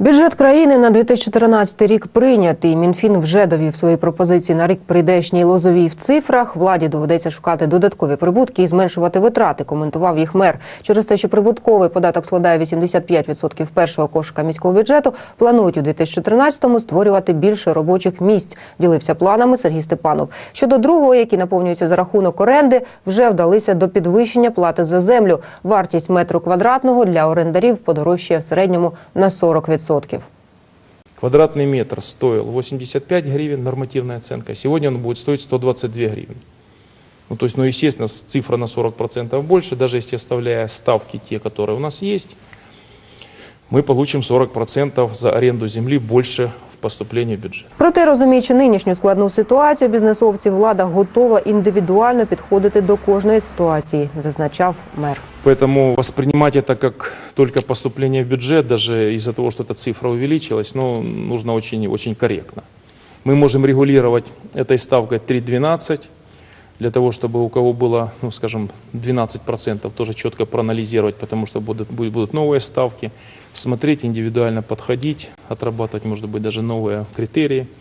Бюджет країни на 2013 рік прийнятий. Мінфін вже довів свої пропозиції на рік прийдешній лозовій в цифрах. Владі доведеться шукати додаткові прибутки і зменшувати витрати. Коментував їх мер. Через те, що прибутковий податок складає 85% першого кошика міського бюджету, планують у 2013-му створювати більше робочих місць. Ділився планами Сергій Степанов. Щодо другого, який наповнюється за рахунок оренди, вже вдалися до підвищення плати за землю. Вартість метру квадратного для орендарів подорожчає в середньому на 40%. Квадратный метр стоил 85 гривен, нормативная оценка. Сегодня он будет стоить 122 гривны. Ну, то есть, ну, естественно, с- цифра на 40% больше, даже если оставляя ставки те, которые у нас есть, мы получим 40% за аренду земли больше в поступлении в бюджет. Проте, розуміючи нинішню складну ситуацію бізнесовців, влада готова індивідуально підходити до кожної ситуації, зазначав мер. Поэтому воспринимать это как только поступление в бюджет, даже из-за того, что эта цифра увеличилась, ну, нужно очень, очень корректно. Мы можем регулировать этой ставкой 3.12, для того, чтобы у кого было, ну, скажем, 12%, тоже четко проанализировать, потому что будут, будут новые ставки, смотреть, индивидуально подходить, отрабатывать, может быть, даже новые критерии –